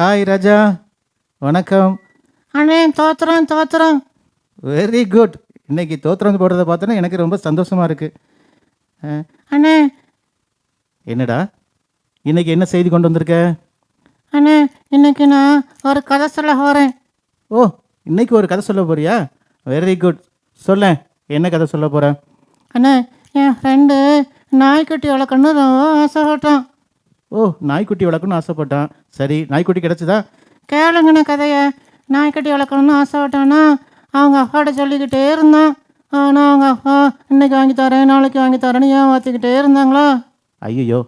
Hi ராஜா வணக்கம். அண்ணே தோத்துறோம் தோத்துறோம். Very good இன்னைக்கு தோத்திரம் போடுறத பார்த்தோன்னா எனக்கு ரொம்ப சந்தோஷமா இருக்கு. அஹ், அண்ணே. என்னடா? இன்னைக்கு என்ன செய்தி கொண்டு வந்திருக்க? அண்ணே இன்னைக்கு நான் ஒரு கதை சொல்ல போகிறேன் ஓ இன்னைக்கு ஒரு கதை சொல்ல போறியா? வெரி குட் சொல்ல என்ன கதை சொல்ல போற? அண்ணே என் ஃப்ரெண்டு நாய்க்குட்டி வளர்க்கணும்னு ரொம்ப ஆசைப்பட்டான். ஓ நாய்க்குட்டி வளர்க்கணும்னு ஆசைப்பட்டான். சரி நாய்க்குட்டி கிடைச்சதா? கேளுங்கண்ணே கதையை. நாய்க்குட்டி வளர்க்கணும்னு ஆசைப்பட்டானா அவங்க அப்பாட்ட சொல்லிக்கிட்டே இருந்தான். ஆனால் அவங்க அப்பா இன்னைக்கு வாங்கி தரேன் நாளைக்கு வாங்கி தரேன்னு ஏமாற்றிக்கிட்டே இருந்தாங்களா? ஐயோ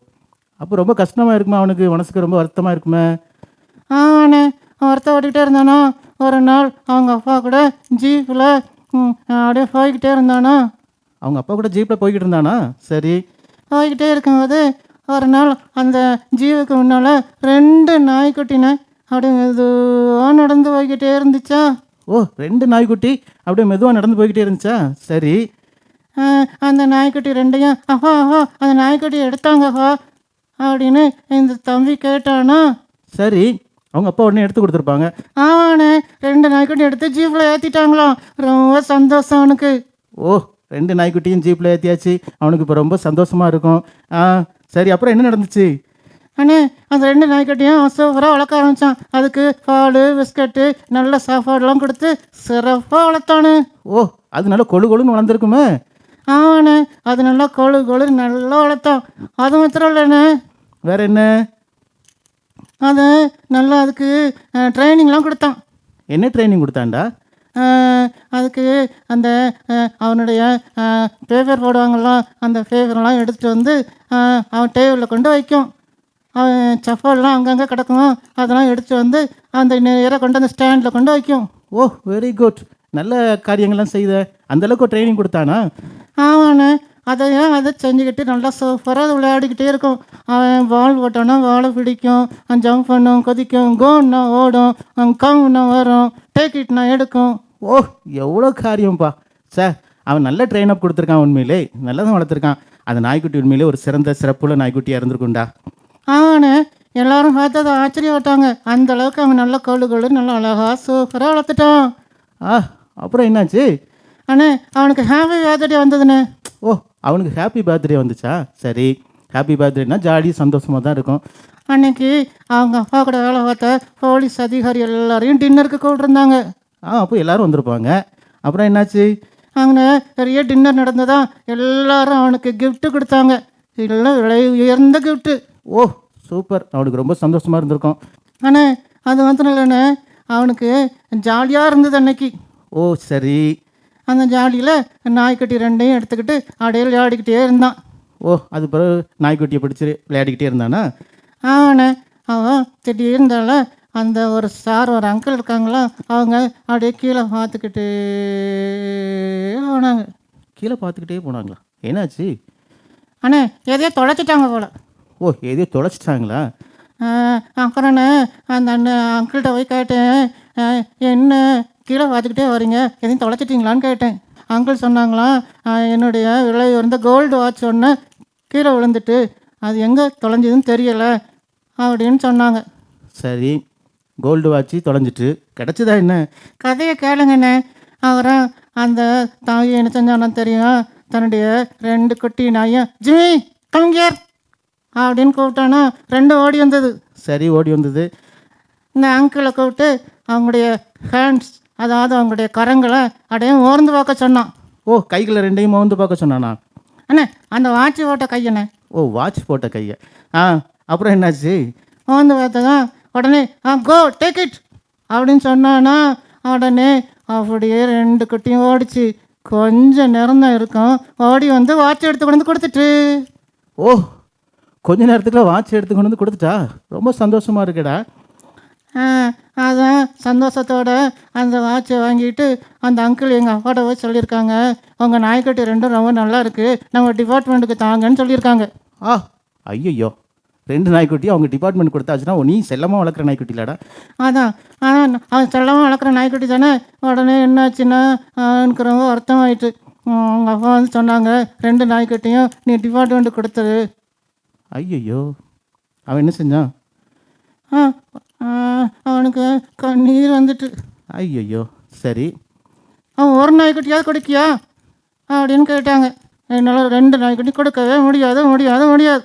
அப்போ ரொம்ப கஷ்டமா இருக்குமா அவனுக்கு. மனசுக்கு ரொம்ப வருத்தமா இருக்குமே. ஆமாண்ணே ஒருத்த ஓட்டிக்கிட்டே இருந்தானா? ஒரு நாள் அவங்க அப்பா கூட ஜீப்பில் அப்படியே போய்கிட்டே இருந்தானா? அவங்க அப்பா கூட ஜீப்பில் போய்கிட்டு இருந்தானா? சரி. போய்கிட்டே இருக்கும்போது ஒரு நாள் அந்த ஜீவுக்கு முன்னால் ரெண்டு நாய்க்குட்டின அப்படியே மெதுவாக நடந்து போய்கிட்டே இருந்துச்சா? ஓ ரெண்டு நாய்க்குட்டி அப்படியே மெதுவாக நடந்து போய்கிட்டே இருந்துச்சா? சரி. அந்த நாய்க்குட்டி ரெண்டையும் அப்பா அப்பா அந்த நாய்க்குட்டி எடுத்தாங்கப்பா அப்படின்னு இந்த தம்பி கேட்டானா? சரி அவங்க அப்பா உடனே எடுத்து கொடுத்துருப்பாங்க. ஆமாண்ணே ரெண்டு நாய்க்குட்டி எடுத்து ஜீப்பில் ஏற்றிட்டாங்களாம் ரொம்ப சந்தோஷம் அவனுக்கு. ஓ ரெண்டு நாய்க்குட்டியும் ஜீப்பில் ஏற்றியாச்சு அவனுக்கு இப்போ ரொம்ப சந்தோஷமா இருக்கும். ஆ சரி அப்புறம் என்ன நடந்துச்சு? அண்ணே அந்த ரெண்டு நாய்க்குட்டியும் சூப்பராக வளர்க்க ஆரம்பித்தான் அதுக்கு பால் பிஸ்கட்டு நல்ல சாப்பாடுலாம் கொடுத்து சிறப்பாக வளர்த்தானு. ஓ அது நல்லா கொழு கொழுன்னு வளர்ந்துருக்குமே. ஆமாண்ணே அது நல்லா கொழு கொழு நல்லா வளர்த்தான். அது மாத்திரம் இல்லைண்ணே. வேற என்ன? அது நல்லா அதுக்கு ட்ரைனிங்லாம் கொடுத்தான். என்ன ட்ரைனிங் கொடுத்தாண்டா? அதுக்கு அந்த அவனுடைய பேப்பர் போடுவாங்கள்ல அந்த பேப்பர்லாம் எடுத்துகிட்டு வந்து அவன் டேபிளில் கொண்டு வைக்கும். அவன் சப்பால்லாம் அங்கங்கே கிடக்கும். அதெல்லாம் எடுத்துகிட்டு வந்து அந்த நேராக கொண்டு அந்த ஸ்டாண்டில் கொண்டு வைக்கும். ஓ வெரி குட் நல்ல காரியங்கள்லாம் செய்த. அந்த அளவுக்கு ட்ரைனிங் கொடுத்தானா? ஆமாண்ணே. அதையும் அதை செஞ்சுக்கிட்டு நல்லா சூப்பராக அது விளையாடிக்கிட்டே இருக்கும். அவன் பால் போட்டானா வாழை பிடிக்கும். அவன் ஜம்ப் பண்ணும் கொதிக்கும் கோன்னா ஓடும். கம்னா வரும். டேக் இட்னா எடுக்கும். ஓ எவ்வளோ காரியம்ப்பா சார் அவன் நல்ல ட்ரெயின் அப் கொடுத்துருக்கான் உண்மையிலே. நல்லா தான் வளர்த்துருக்கான். அந்த நாய்க்குட்டி உண்மையிலே ஒரு சிறந்த சிறப்புள்ள நாய்க்குட்டியாக இருந்திருக்கும்டா. ஆமாண்ணே எல்லாரும் பார்த்து அதை ஆச்சரியப்பட்டாங்க. அந்த அளவுக்கு அவன் நல்ல கொழு கொழு நல்லா அழகாக சூப்பராக வளர்த்துட்டான். ஆ அப்புறம் என்னாச்சு? அண்ணே அவனுக்கு ஹாப்பி பர்த்டே வந்ததுண்ணே. ஓ அவனுக்கு ஹாப்பி பர்த்டே வந்துச்சா? சரி ஹாப்பி பர்த்டேனா ஜாலி சந்தோஷமாக தான் இருக்கும். அன்னைக்கு அவங்க அப்பா கூட வேலை பார்த்த போலீஸ் அதிகாரி எல்லாரையும் டின்னருக்கு கூப்பிட்டுருந்தாங்க ஆ அப்போ எல்லாரும் வந்திருப்பாங்க. அப்புறம் என்னாச்சு? அங்கே பெரிய டின்னர் நடந்ததா எல்லாரும் அவனுக்கு கிஃப்ட்டு கொடுத்தாங்க. எல்லாம் விலை உயர்ந்த கிஃப்ட்டு ஓ சூப்பர் அவனுக்கு ரொம்ப சந்தோஷமாக இருந்திருக்கும். அண்ணே அது மாத்திரம் இல்லைண்ணே. அவனுக்கு ஜாலியாக இருந்தது அன்னைக்கு. ஓ சரி. அந்த ஜாலியில் நாய்க்குட்டி ரெண்டையும் எடுத்துக்கிட்டு அப்படியே விளையாடிக்கிட்டே இருந்தான். ஓ அது பிறகு நாய்க்குட்டியை பிடிச்சி விளையாடிக்கிட்டே இருந்தானா? ஆமாண்ணே அவன் திடீர்ந்தால அந்த ஒரு சார் ஒரு அங்கிள் இருக்காங்களா அவங்க அப்படியே கீழே பார்த்துக்கிட்டு போனாங்க. கீழே பார்த்துக்கிட்டே போனாங்களா? என்னாச்சு? அண்ணே எதையோ தொலைச்சிட்டாங்க போல. ஓ எதையோ தொலைச்சிட்டாங்களா? அப்புறம்ண்ணே அந்த அண்ணன் அங்கிள்கிட்ட போய் கேட்டேன் என்ன கீழே பார்த்துக்கிட்டே வரீங்க. எதையும் தொலைச்சிட்டிங்களான்னு கேட்டேன். அங்கிள் சொன்னாங்களாம் என்னுடைய விலை உயர்ந்த கோல்டு வாட்ச் ஒன்று கீழே விழுந்துட்டு அது எங்கே தொலைஞ்சதுன்னு தெரியலை அப்படின்னு சொன்னாங்க. சரி கோல்டு வாட்சி தொலைஞ்சிட்டு கிடச்சதா என்ன? கதையை கேளுங்கண்ணே அப்புறம் அந்த தாய் என்ன செஞ்சானோ தெரியும்? தன்னுடைய ரெண்டு குட்டி நாயும் ஜிமி கங்கேர் அப்படின்னு கூப்பிட்டானா ரெண்டும் ஓடி வந்தது. சரி ஓடி வந்தது. இந்த அங்கிளை கூப்பிட்டு அவங்களுடைய ஹேண்ட்ஸ் அதாவது அவங்களுடைய கரங்களை அப்படியே ஓர்ந்து பார்க்க சொன்னான். ஓ கைகளை ரெண்டையும் மோந்து பார்க்க சொன்னானா? அண்ணே அந்த வாட்சி போட்ட கையண்ணே ஓ வாட்ச் போட்ட கையை. ஆ அப்புறம் என்னாச்சு? மோந்து பார்த்ததான் உடனே ஆ கோ டேக் இட் அப்படின்னு சொன்னானா உடனே அப்படியே ரெண்டு குட்டியும் ஓடிச்சு. கொஞ்சம் நேரம் தான் இருக்கும். ஓடி வந்து வாட்ச் எடுத்து கொண்டு வந்து கொடுத்துட்டு. ஓ கொஞ்ச நேரத்துக்குள்ள வாட்ச் எடுத்து கொண்டு வந்து கொடுத்துட்டா? ரொம்ப சந்தோஷமா இருக்குடா. சந்தோஷத்தோட அந்த வாட்சை வாங்கிட்டு அந்த அங்கிள் எங்கள் அப்பாட்ட போய் சொல்லியிருக்காங்க. உங்கள் நாய்க்குட்டி ரெண்டும் ரொம்ப நல்லா இருக்கு. நம்ம டிபார்ட்மெண்ட்டுக்கு தாங்கன்னு சொல்லியிருக்காங்க. ஆ ஐயையோ. ரெண்டு நாய்க்குட்டி அவங்க டிபார்ட்மெண்ட் கொடுத்தாச்சுன்னா நீ செல்லமாக வளர்க்குற நாய்க்குட்டி இல்லடா அதான். ஆனால் அவன் செல்லமாக வளர்க்குற நாய்க்குட்டி தானே. உடனே என்னாச்சுன்னா எனக்கு ரொம்ப அர்த்தமாயிட்டு உங்கள் அப்பா வந்து சொன்னாங்க ரெண்டு நாய்க்குட்டியும் நீ டிபார்ட்மெண்ட்டு கொடுத்துரு. ஐயையோ. அவன் என்ன செஞ்சான்? ஆ, அவனுக்கு கண்ணீர் வந்துட்டு. ஐயையோ சரி. அவன் ஒரு நாய்க்குட்டியாவது கொடுக்கியா? அப்படின்னு கேட்டாங்க. என்னால் ரெண்டு நாய்க்குட்டி கொடுக்கவே முடியாது முடியாது முடியாது.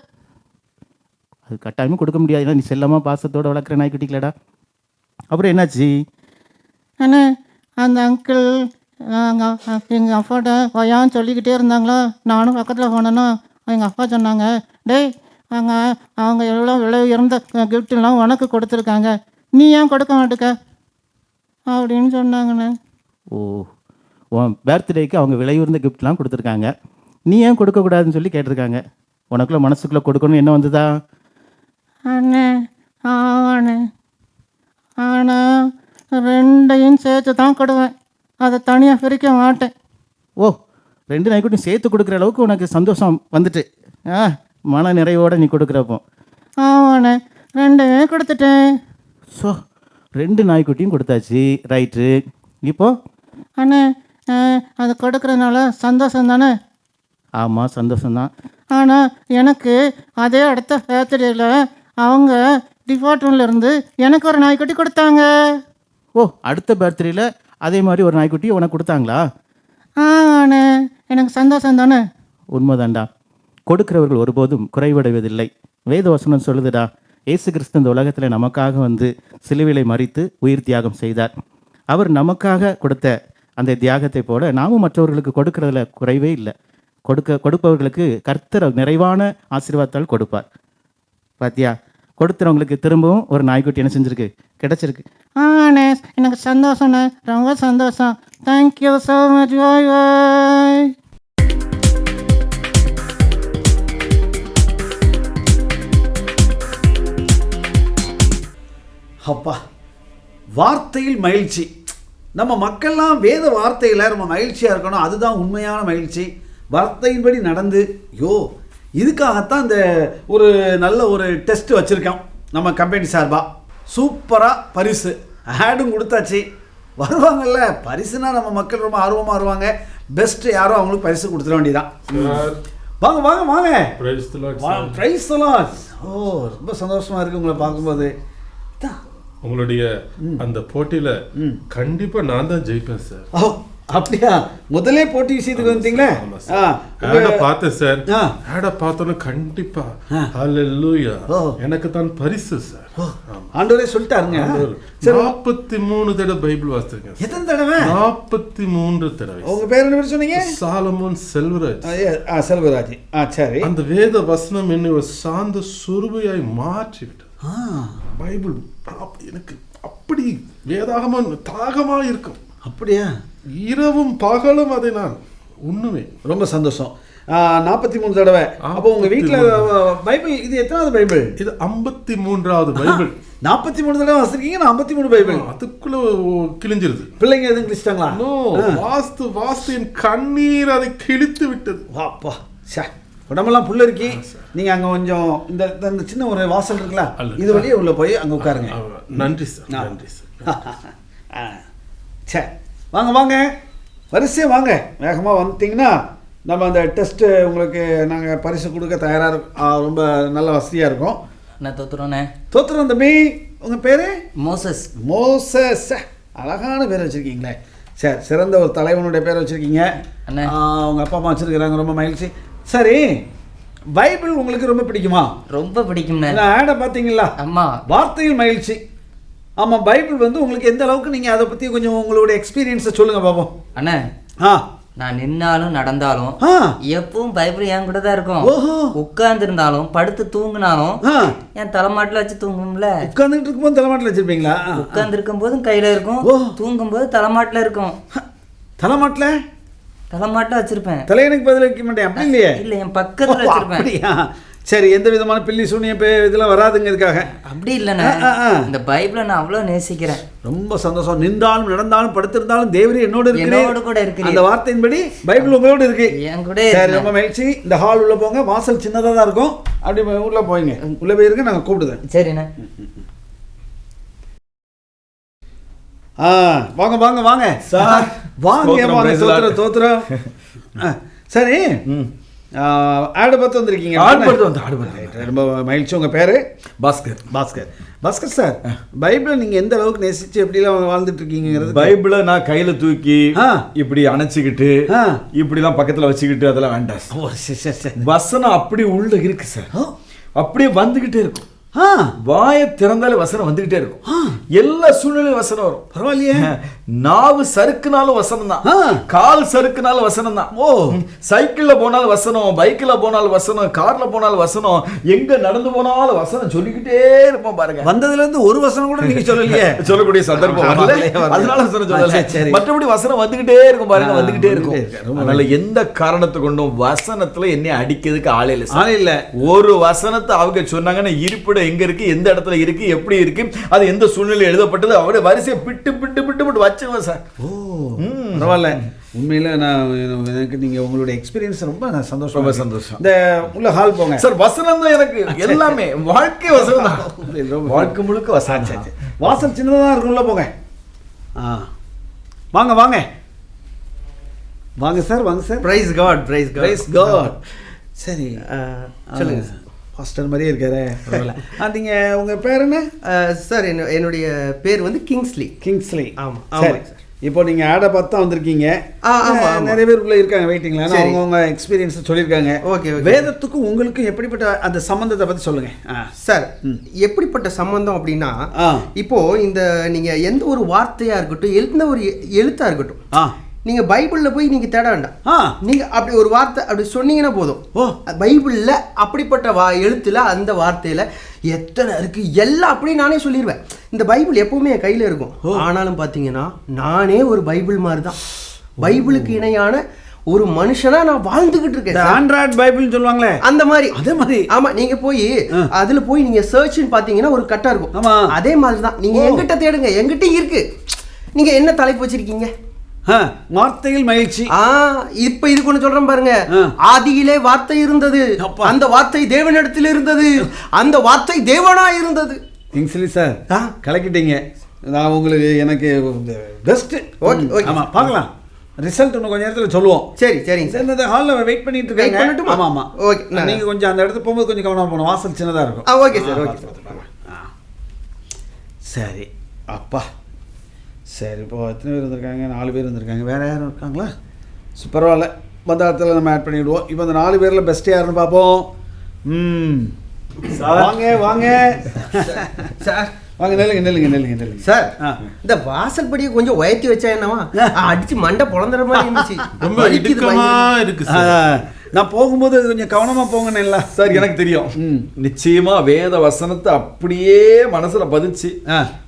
அது கட்டாயமாக கொடுக்க முடியாது. ஏன்னா நீ செல்லமாக பாசத்தோட வளர்க்குற நாய்க்குட்டி இல்லடா அப்புறம் என்னாச்சு? அண்ணே அந்த அங்கிள் எங்கள் அப்பாட்ட பையான்னு சொல்லிக்கிட்டே இருந்தாங்களா? நானும் பக்கத்தில் போனேன்னா எங்கள் அப்பா சொன்னாங்க டேய் அவங்க அவங்க எல்லாம் விலை உயர்ந்த கிஃப்ட்லாம் உனக்கு கொடுத்துருக்காங்க. நீ ஏன் கொடுக்க மாட்டுக்க? அப்படின்னு சொன்னாங்கண்ணே. ஓ உன் பர்த்டேக்கு அவங்க விலையுயர்ந்த கிஃப்ட்லாம் கொடுத்துருக்காங்க. நீ ஏன் கொடுக்கக்கூடாதுன்னு சொல்லி கேட்டிருக்காங்க. உனக்குள்ள மனசுக்குள்ளே கொடுக்கணும் என்ன வந்ததா? அண்ணே ஆமாண்ணே ஆனால் ரெண்டையும் சேர்த்து தான் கொடுவேன். அதை தனியாக பிரிக்க மாட்டேன். ஓ ரெண்டு நாய்க்குட்டியும் சேர்த்து கொடுக்குற அளவுக்கு உனக்கு சந்தோஷம் வந்துட்டு. ஆ மன நிறைவோட நீ கொடுக்குறப்போ. ஆமாண்ணே ரெண்டையுமே கொடுத்துட்டேன். ஸோ ரெண்டு நாய்க்குட்டியும் கொடுத்தாச்சு. ரைட்டு. இப்போ? அண்ணே அது கொடுக்கறதுனால சந்தோஷம் தானே ஆமாம் சந்தோஷம்தான். ஆனால் எனக்கு அதே அடுத்த பர்த்டேல அவங்க இருந்து எனக்கு ஒரு நாய்க்குட்டி கொடுத்தாங்க. ஓ அடுத்த பர்த்டேல அதே மாதிரி ஒரு நாய்க்குட்டி உனக்கு கொடுத்தாங்களா? ஆண்ணே எனக்கு சந்தோஷம் தானே உண்மைதான்டா. கொடுக்கிறவர்கள் ஒருபோதும் குறைவடைவதில்லை. வேதவசனம் சொல்லுதுடா இயேசு கிறிஸ்து இந்த உலகத்தில் நமக்காக வந்து சிலுவிலை மறித்து உயிர் தியாகம் செய்தார். அவர் நமக்காக கொடுத்த அந்த தியாகத்தை போல நாமும் மற்றவர்களுக்கு கொடுக்கறதுல குறைவே இல்லை. கொடுக்க கொடுப்பவர்களுக்கு கர்த்தர் நிறைவான ஆசீர்வாதத்தால் கொடுப்பார். பாத்தியா? கொடுத்துறவங்களுக்கு திரும்பவும் ஒரு நாய்க்குட்டி என்ன செஞ்சிருக்கு? கிடைச்சிருக்கு. ஆனே எனக்கு சந்தோஷம்ண்ணே ரொம்ப சந்தோஷம். Thank you so much bye bye அப்பா வார்த்தையில் மகிழ்ச்சி. நம்ம மக்கள்லாம் வேத வார்த்தையில் நம்ம மகிழ்ச்சியாக இருக்கணும். அதுதான் உண்மையான மகிழ்ச்சி. வார்த்தையின்படி நடந்து யோ இதுக்காகத்தான் இந்த ஒரு நல்ல ஒரு டெஸ்ட் வச்சுருக்கோம் நம்ம கம்பெனி சார்பாக சூப்பராக பரிசு. ஆடும் கொடுத்தாச்சு. வருவாங்கல்ல பரிசுனா நம்ம மக்கள் ரொம்ப ஆர்வமாக வருவாங்க. பெஸ்ட்டு யாரோ அவங்களுக்கு பரிசு கொடுத்துட வேண்டியதான் வாங்க வாங்க வாங்க. ப்ரைஸ் ஓ ரொம்ப சந்தோஷமாக இருக்குது உங்களை பார்க்கும்போது. உங்களுடைய அந்த போட்டியில கண்டிப்பா நான் தான் ஜெயிப்பேன் சார் அப்படியா? முதலே போட்டி விஷயத்துக்கு வந்தீங்களே? ஆட பார்த்தேன் சார். ஆட பார்த்தோன்னு கண்டிப்பா ஹalleluya. எனக்கு தான் பரிசு சார் ஆண்டவரே சொல்லிட்டாருங்க. சரி நாற்பத்தி மூணு தடவை பைபிள் வாசிச்சிருக்கேன் எத்தனை தடவை? நாற்பத்தி மூன்று தடவை உங்க பேர் என்ன சொன்னீங்க? சாலமோன் செல்வராஜ் ஆ, செல்வராஜ். ஆ சரி. அந்த வேத வசனம் என்னை ஒரு சார்ந்த சுருபையாய் மாற்றி விட்டது ஆ, பைபிள் எனக்கு அப்படி வேதாகமா தாகமா இருக்கும். அப்படியா? இரவும் பகலும் அதை நான் உண்ணுவேன். ரொம்ப சந்தோஷம். நாற்பத்தி மூணு தடவை. அப்போ உங்க வீட்டில் பைபிள் இது எத்தனாவது பைபிள்? இது ஐம்பத்தி மூன்றாவது பைபிள். நாற்பத்தி மூணு தடவை வச்சிருக்கீங்க நான் ஐம்பத்தி மூணு பைபிள் அதுக்குள்ள கிழிஞ்சிருது. பிள்ளைங்க எதுவும் கிழிச்சிட்டாங்களா? வாஸ்து வாஸ்து என் கண்ணீர் அதை கிழித்து விட்டது. வாப்பா சே உடம்பெல்லாம் புல்ல இருக்கி. நீங்க அங்க கொஞ்சம் இந்த இந்த- இந்த சின்ன ஒரு வாசல் இருக்குல்ல. இது வழியே உள்ள போய் அங்க உட்காருங்க. நன்றி சார். நன்றி சார் ஆ. சே வாங்க வாங்க. வரிசையாக வாங்க. வேகமாக வந்துட்டிங்கன்னா நம்ம அந்த டெஸ்ட்டு உங்களுக்கு நாங்கள் பரிசு கொடுக்க தயாராக இருக்கோம் ரொம்ப நல்ல வசதியாக இருக்கும். நான் தோத்துறோண்ணே தோத்துறோம் தம்பி உங்கள் பேர்? மோசஸ். மோசஸ். அழகான பேர் வச்சுருக்கீங்களே. சரி சிறந்த ஒரு தலைவனுடைய பேர் வச்சுருக்கீங்க. அண்ணே. உங்கள் அப்பா அம்மா வச்சுருக்கிறாங்க ரொம்ப மகிழ்ச்சி. சரி பைபிள் உங்களுக்கு ரொம்ப பிடிக்குமா? ரொம்ப பிடிக்கும்ண்ணே. நான் ஆடை பார்த்தீங்களா? அம்மா வார்த்தையில் மகிழ்ச்சி. ஆமாம் பைபிள் வந்து உங்களுக்கு எந்த அளவுக்கு நீங்கள் அதை பற்றி கொஞ்சம் உங்களோட எக்ஸ்பீரியன்ஸை சொல்லுங்கள் பாப்போம். அண்ணே ஆ. நான் நின்னாலும் நடந்தாலும் எப்பவும் பைபிள் என் கூட தான் இருக்கும். உட்கார்ந்து இருந்தாலும் படுத்து தூங்கினாலும் என் தலைமாட்டில் வச்சு தூங்கும்ல. உட்காந்துட்டு இருக்கும்போது தலைமாட்டில் வச்சுருப்பீங்களா? உட்கார்ந்து இருக்கும் போதும் கையில இருக்கும். தூங்கும் போது தலைமாட்டில் இருக்கும். தலைமாட்டில்? தலைமாட்டில் வச்சிருப்பேன். தலையணைக்கு பதில் வைக்க மாட்டேன். அப்படி இல்லையே? இல்ல என் பக்கத்துல வச்சிருப்பேன். அப்படியா? சரி எந்த விதமான பில்லி சூனியம் பே- இதெல்லாம் வராதுங்கிறதுக்காக அப்படி இல்லைண்ணே. இந்த பைபிளை நான் அவ்வளோ நேசிக்கிறேன். ரொம்ப சந்தோஷம். நின்றாலும் நடந்தாலும் படுத்திருந்தாலும் தேவரே என்னோடு. என்னோடு கூட இருக்கிறீர். அந்த வார்த்தையின்படி பைபிள் உங்களோட இருக்கு. என் கூட சரி. ரொம்ப மகிழ்ச்சி. இந்த ஹால் உள்ள போங்க. வாசல் சின்னதா தான் இருக்கும். அப்படி உள்ள போய்ங்க உள்ள போயிருங்க நாங்க கூப்பிடுதேன். சரிண்ணே. ஆ வாங்க வாங்க வாங்க. சார். வாங்க வாங்க தோத்துறோம். தோத்துறோம். ஆ, சரி. ஆடு பார்த்து வந்திருக்கீங்க. ஆடு பார்த்து வந்து, ஆடு பார்த்து. ரொம்ப மகிழ்ச்சி. உங்க பேரு? பாஸ்கர். பாஸ்கர். பாஸ்கர் சார் பைபிளை நீங்க எந்த அளவுக்கு நேசிச்சு எப்படிலாம் வாழ்ந்துட்டு இருக்கீங்கிறது? பைபிளை நான் கையில தூக்கி. இப்படி அணைச்சிக்கிட்டு ஆ. இப்படி எல்லாம் பக்கத்துல வச்சுக்கிட்டு அதெல்லாம் வேண்டாம் வசனம் அப்படி உள்ள இருக்கு சார். அப்படியே வந்துகிட்டே இருக்கும். வாயை திறந்தாலே வசனம் வந்துகிட்டே இருக்கும். எல்லா சூழ்நிலையும் வசனம் வரும். பரவாயில்லையே. நாவு சறுக்குனாலும் வசனம் தான். கால் சறுக்குனாலும் வசனம் தான் ஓ. சைக்கிள்ல போனாலும் வசனம் பைக்ல போனாலும் வசனம் கார்ல போனாலும் வசனம் எங்க நடந்து போனாலும் வசனம் சொல்லிக்கிட்டே இருப்போம் பாருங்க. வந்ததுல இருந்து ஒரு வசனம் கூட நீங்க சொல்லலையே. சொல்லக்கூடிய சந்தர்ப்பம். அதனால வசனம் சொல்லல. மற்றபடி வசனம் வந்துகிட்டே இருக்கும் பாருங்க வந்துகிட்டே இருக்கும். அதனால எந்த காரணத்தை கொண்டும் வசனத்துல என்னை அடிக்கிறதுக்கு ஆளே இல்லை. ஆளே இல்ல. ஒரு வசனத்தை அவங்க சொன்னாங்கன்னா இருப்பிடம் எங்க இருக்கு எந்த இடத்துல இருக்கு எப்படி இருக்கு அது எந்த சூழ்நிலை எழுதப்பட்டது அவருடைய வரிசையை பிட்டு பிட்டு பிட்டு பிட்டு வச்சிருவேன் சார். ஓ பரவாயில்ல. உண்மையில நான் எனக்கு நீங்க உங்களுடைய எக்ஸ்பீரியன்ஸ் ரொம்ப சந்தோஷம் ரொம்ப சந்தோஷம். இந்த உள்ள ஹால் போங்க. சார் வசனம் தான் எனக்கு எல்லாமே வாழ்க்கை வசனம் தான். வாழ்க்கை முழுக்க சரி. வாசல் சின்னதா தான் இருக்கும் உள்ள போங்க. ஆ. வாங்க வாங்க. வாங்க சார் வாங்க sir. Praise God praise praise God சரி. சொல்லுங்க சார். பாஸ்டர் மாதிரியே இருக்காரு. பரவாயில்ல. ஆ, நீங்க உங்க பேர் என்ன? சார் என்ன என்னுடைய பேர் வந்து கிங்ஸ்லி கிங்ஸ்லி ஆமா, சரி. இப்போ நீங்க ஆடை பார்த்து தான் வந்திருக்கீங்க. நிறைய பேர் உள்ள இருக்காங்க வெயிட்டிங்ல சரி. அவங்க அவங்க எக்ஸ்பீரியன்ஸ் சொல்லியிருக்காங்க. ஓகே. வேதத்துக்கும் உங்களுக்கும் எப்படிப்பட்ட அந்த சம்பந்தத்தை பத்தி சொல்லுங்க. சார் எப்படிப்பட்ட சம்பந்தம் அப்படின்னா. இப்போ இந்த நீங்க எந்த ஒரு வார்த்தையா இருக்கட்டும் எந்த ஒரு எ- எழுத்தா இருக்கட்டும் நீங்க பைபிள்ல போய் நீங்க தேட வேண்டாம். நீங்க அப்படி ஒரு வார்த்தை அப்படி சொன்னீங்கன்னா போதும். ஓ. பைபிள்ல அப்படிப்பட்ட வா எழுத்துல அந்த வார்த்தையில எத்தனை இருக்கு? எல்லாம் அப்படியே நானே சொல்லிடுவேன் இந்த பைபிள் எப்பவுமே என் கையில இருக்கும். ஆனாலும் பாத்தீங்கன்னா நானே ஒரு பைபிள் மாதிரி தான் பைபிளுக்கு இணையான ஒரு மனுஷனா நான் வாழ்ந்துகிட்டு இருக்கேன். ஆண்ட்ராய்ட் பைபிள்னு சொல்லுவாங்களே. அந்த மாதிரி. அதே மாதிரி. ஆமா நீங்க போய் அதுல போய் நீங்க சர்ச்னு பாத்தீங்கன்னா ஒரு கட்டா இருக்கும். ஆமா. அதே மாதிரி தான் நீங்க. எங்கிட்ட தேடுங்க. எங்கிட்ட இருக்கு. நீங்க என்ன தலைப்பு வச்சிருக்கீங்க? வார்த்தையில் மகிழ்ச்சி. ஆ இப்ப இது கொண்டு சொல்றேன் பாருங்க. ஆதியிலே வார்த்தை இருந்தது. அந்த வார்த்தை தேவனிடத்தில் இருந்தது. அந்த வார்த்தை தேவனா இருந்தது. Kingsley sir. கலக்கிட்டீங்க. நான் உங்களுக்கு எனக்கு பெஸ்ட் ஓகே, ஓகே. ஆமா பார்க்கலாம். ரிசல்ட் இன்னும் கொஞ்ச நேரத்துல சொல்லுவோம். சரி சரிங்க சார் இந்த ஹாலில் வெயிட் பண்ணிட்டு இருக்காங்க. பண்ணட்டுமா? ஆமா ஆமா. ஓகே, நான்- நீங்க கொஞ்சம் அந்த இடத்துக்கு போகும்போது கொஞ்சம் கவனமா போகணும். வாசல் சின்னதா இருக்கும். Okay sir, okay. சரி அப்பா. சரி இப்போ எத்தனை பேர் வந்திருக்காங்க? நாலு பேர் வந்திருக்காங்க. வேற யாரும் இருக்காங்களா? சரி, பரவாயில்ல வந்த இடத்துல நம்ம ஆட் பண்ணிவிடுவோம் இப்போ இந்த நாலு பேர்ல பெஸ்ட் யாருன்னு பார்ப்போம். ம். வாங்க வாங்க. சார். வாங்க நெல்லுங்க நெல்லுங்க நெல்லுங்க நெல்லுங்க. சார் ஆ. இந்த வாசல் படியை கொஞ்சம் உயர்த்தி வச்சா என்னவா? அடிச்சு மண்டை பொழந்துற மாதிரி இருந்துச்சு. ரொம்ப இடுக்கமா. இருக்கு ஆ, சார் நான் போகும்போது கொஞ்சம் கவனமா போங்கன்னு சார் எனக்கு தெரியும். ம். நிச்சயமா வேத வசனத்தை அப்படியே மனசுல பதிச்சு.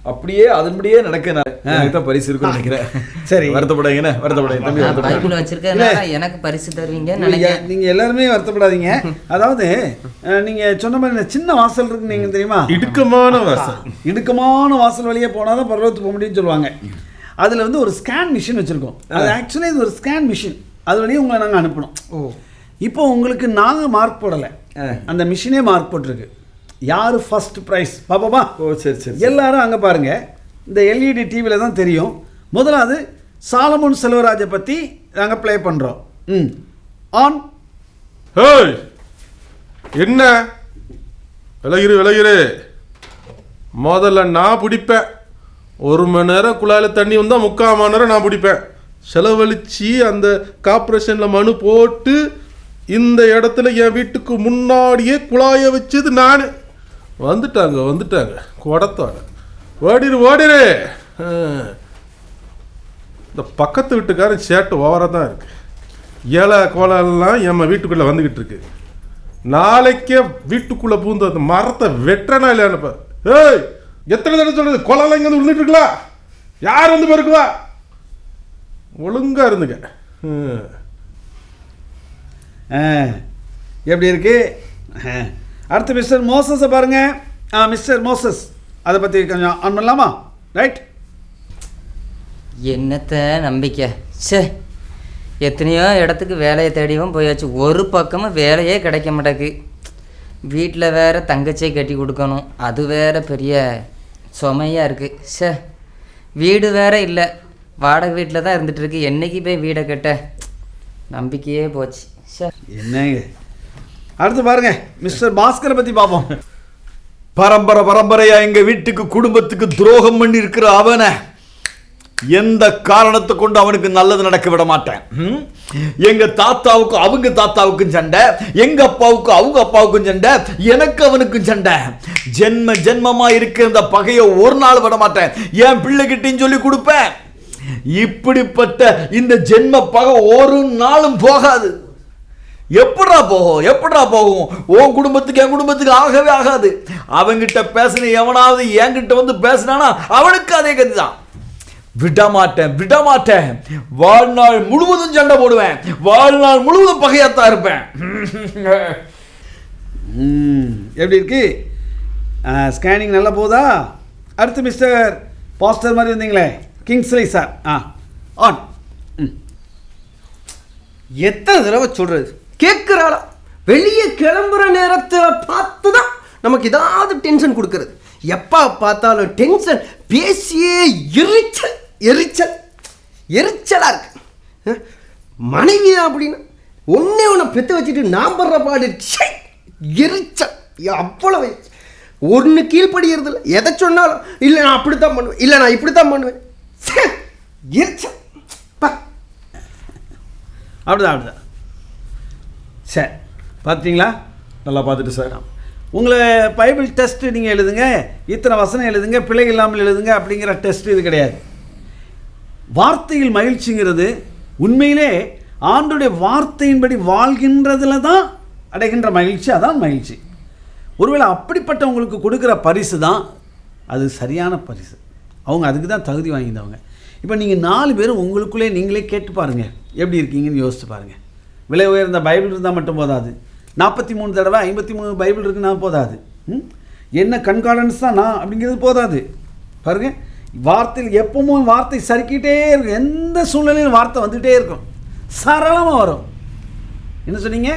அப்படியே அதன்படியே நடக்க நான் எனக்கு தான் பரிசு இருக்கும்னு நினைக்கிறேன். சரி. வருத்தப்படாதீங்க. வருத்தப்படாதீங்க எனக்கு பரிசு தருவீங்கன்னு நீங்க நினைக்கிறேன். நீங்க எல்லாருமே வருத்தப்படாதீங்க. அதாவது நீங்க சொன்ன மாதிரி சின்ன வாசல் இருக்கு நீங்க தெரியுமா? இடுக்கமான வாசல். இடுக்கமான வாசல் வழியா போனாதான் பரலோகத்துக்கு போக முடியும்னு சொல்லுவாங்க. அதுல வந்து ஒரு ஸ்கேன் மிஷின் வச்சிருக்கோம். அது ஆக்சுவலி இது ஒரு ஸ்கேன் மிஷின் அது வழியா உங்களை நாங்க அனுப்பணும். ஓ. இப்போ உங்களுக்கு நாங்க மார்க் போடல. அந்த மிஷினே மார்க் போட்டிருக்கு. யாரு ஃபர்ஸ்ட் ப்ரைஸ் பாப்பாப்பா ஓ சரி சரி. எல்லாரும் அங்க பாருங்க. இந்த எல்இடி டிவியில் தான் தெரியும். முதலாவது சாலமோன் செல்வராஜை பத்தி நாங்க ப்ளே பண்றோம். ம். ஆன் ஹேய் என்ன? விலகிரு விலகிரு. முதல்ல நான் பிடிப்பேன். ஒரு மணி நேரம் குழாயில் தண்ணி வந்தால் முக்கால் மணி நேரம் நான் பிடிப்பேன். செலவழிச்சு அந்த கார்ப்பரேஷனில் மனு போட்டு இந்த இடத்துல என் வீட்டுக்கு முன்னாடியே குழாயை வச்சது நான். வந்துட்டாங்க வந்துட்டாங்க. குடத்தோட. ஓடிரு ஓடிரு. இந்த பக்கத்து வீட்டுக்காரன் சேட்டு ஓவராக தான் இருக்குது ஏழை கோலெல்லாம் என் வீட்டுக்குள்ளே வந்துக்கிட்டு இருக்கு. நாளைக்கே வீட்டுக்குள்ளே பூந்து அந்த மரத்தை வெட்டுறனா இல்லையான்னு ஏய் எத்தனை தடவை சொல்கிறது கொலெல்லாம் இங்கே வந்து விழுந்துட்டு இருக்கலாம் யார் வந்து பெருக்குவா? ஒழுங்காக இருந்துங்க ம். எப்படி இருக்கு? அடுத்து மிஸ்டர் மோசஸை பாருங்க. ஆ மிஸ்டர் மோசஸ். அதை பற்றி கொஞ்சம் ஆன் பண்ணலாமா? ரைட் என்னத்த நம்பிக்கை? ச்சே. எத்தனையோ இடத்துக்கு வேலையை தேடியவும் போயாச்சு. ஒரு பக்கமும் வேலையே கிடைக்க மாட்டேக்கு. வீட்டில் வேற தங்கச்சியை கட்டி கொடுக்கணும். அது வேறு பெரிய சுமையாக இருக்குது ச்சே. வீடு வேறு இல்லை. வாடகை வீட்டில் தான் இருந்துகிட்ருக்கு என்றைக்கு என்னைக்கு போய் வீடை கட்ட? நம்பிக்கையே போச்சு. என்னங்க? அடுத்து பாருங்க மிஸ்டர் பாஸ்கரை பற்றி பார்ப்போம். பரம்பரை பரம்பரையா எங்க வீட்டுக்கு குடும்பத்துக்கு துரோகம் பண்ணி இருக்கிற அவனை எந்த காரணத்தை கொண்டு அவனுக்கு நல்லது நடக்க விட மாட்டேன்? ம்? எங்க தாத்தாவுக்கும் அவங்க தாத்தாவுக்கும் சண்டை எங்க அப்பாவுக்கும் அவங்க அப்பாவுக்கும் சண்டை எனக்கு அவனுக்கும் சண்டை. ஜென்ம ஜென்மமா இருக்கிற இந்த பகையை ஒரு நாள் விட மாட்டேன். என் பிள்ளைகிட்டையும் சொல்லி கொடுப்பேன். இப்படிப்பட்ட இந்த ஜென்ம பகை ஒரு நாளும் போகாது. எப்படா போகும்? எப்படா போகும்? உன் குடும்பத்துக்கு என் குடும்பத்துக்கு ஆகவே ஆகாது. அவங்கிட்ட பேசின எவனாவது என்கிட்ட வந்து பேசினானா அவனுக்கு அதே கதி தான் விடமாட்டேன். மாட்டேன் மாட்டேன் வாழ்நாள் முழுவதும் சண்டை போடுவேன். வாழ்நாள் முழுவதும் பகையாத்தான் இருப்பேன். எப்படி இருக்கு? ஸ்கேனிங் நல்லா போதா அடுத்து மிஸ்டர் பாஸ்டர் மாதிரி வந்தீங்களே. கிங்ஸ்லி சார் ஆ ஆன் ம். எத்தனை தடவை சொல்கிறது கேட்குறாளா? வெளியே கிளம்புற நேரத்தில் பார்த்து தான் நமக்கு ஏதாவது டென்ஷன் கொடுக்கறது. எப்போ பார்த்தாலும் டென்ஷன் பேசியே எரிச்சல் எரிச்சல் எரிச்சலாக இருக்கு. மனைவி தான் அப்படின்னு ஒன்றே ஒன்று பெற்று வச்சுட்டு நான் படுற பாடு எரிச்சல். அவ்வளவு ஒன்று கீழ்ப்படுகிறது இல்லை எதை சொன்னாலும் இல்லை நான் அப்படித்தான் பண்ணுவேன். இல்லை நான் இப்படி தான் பண்ணுவேன். ச்சே, எரிச்சல். பா. அப்படிதான் அப்படிதான். சரி பார்த்தீங்களா நல்லா பார்த்துட்டு சார் உங்களை பைபிள் டெஸ்ட்டு நீங்கள் எழுதுங்க. இத்தனை வசனம் எழுதுங்க. பிழை இல்லாமல் எழுதுங்க அப்படிங்கிற டெஸ்ட் இது கிடையாது. வார்த்தையில் மகிழ்ச்சிங்கிறது உண்மையிலே ஆண்டுடைய வார்த்தையின்படி வாழ்கின்றதுல தான் அடைகின்ற மகிழ்ச்சி. அதான் மகிழ்ச்சி. ஒருவேளை அப்படிப்பட்டவங்களுக்கு கொடுக்குற பரிசு தான் அது சரியான பரிசு. அவங்க அதுக்கு தான் தகுதி வாங்கியிருந்தவங்க இப்போ நீங்கள் நாலு பேரும் உங்களுக்குள்ளே நீங்களே கேட்டு பாருங்கள் எப்படி இருக்கீங்கன்னு யோசிச்சு பாருங்கள் விலை உயர்ந்த பைபிள் இருந்தால் மட்டும் போதாது. நாற்பத்தி மூணு தடவை ஐம்பத்தி மூணு பைபிள் இருக்குன்னா போதாது. ம்? என்ன கண்கார்டன்ஸ் தான் நான் அப்படிங்கிறது போதாது. பாருங்க வார்த்தையில் எப்பவும் வார்த்தை சறுக்கிட்டே இருக்கும். எந்த சூழ்நிலையிலும் வார்த்தை வந்துகிட்டே இருக்கும். சரளமாக வரும். என்ன சொன்னீங்க?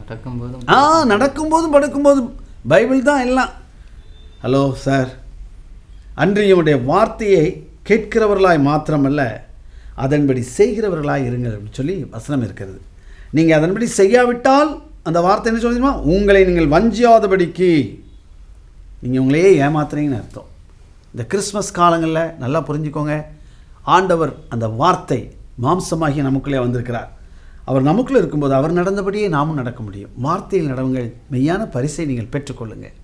நடக்கும்போதும் ஆ நடக்கும்போதும் படுக்கும்போதும் பைபிள் தான் எல்லாம். Hello sir. அன்றையுடைய வார்த்தையை கேட்கிறவர்களாய் மாத்திரமல்ல அதன்படி செய்கிறவர்களாக இருங்கள் அப்படின்னு சொல்லி வசனம் இருக்கிறது. நீங்கள் அதன்படி செய்யாவிட்டால் அந்த வார்த்தை என்ன சொல்லுமா உங்களை நீங்கள் வஞ்சியாதபடிக்கு. நீங்கள் உங்களையே ஏமாத்துறீங்கன்னு அர்த்தம். இந்த கிறிஸ்மஸ் காலங்களில் நல்லா புரிஞ்சுக்கோங்க. ஆண்டவர் அந்த வார்த்தை மாம்சமாகிய நமக்குள்ளே வந்திருக்கிறார். அவர் நமக்குள்ளே இருக்கும்போது அவர் நடந்தபடியே நாமும் நடக்க முடியும். வார்த்தையில் நடவுங்கள். மெய்யான பரிசை நீங்கள் பெற்றுக்கொள்ளுங்கள்.